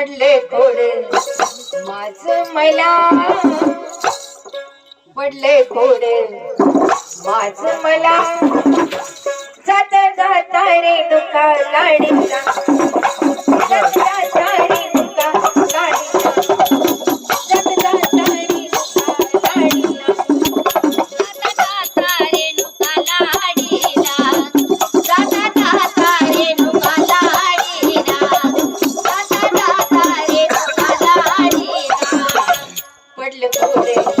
पडले खोड माझ मला पडले खोड माझ मला जात जाता रे दुखा लाडीचा olha pra.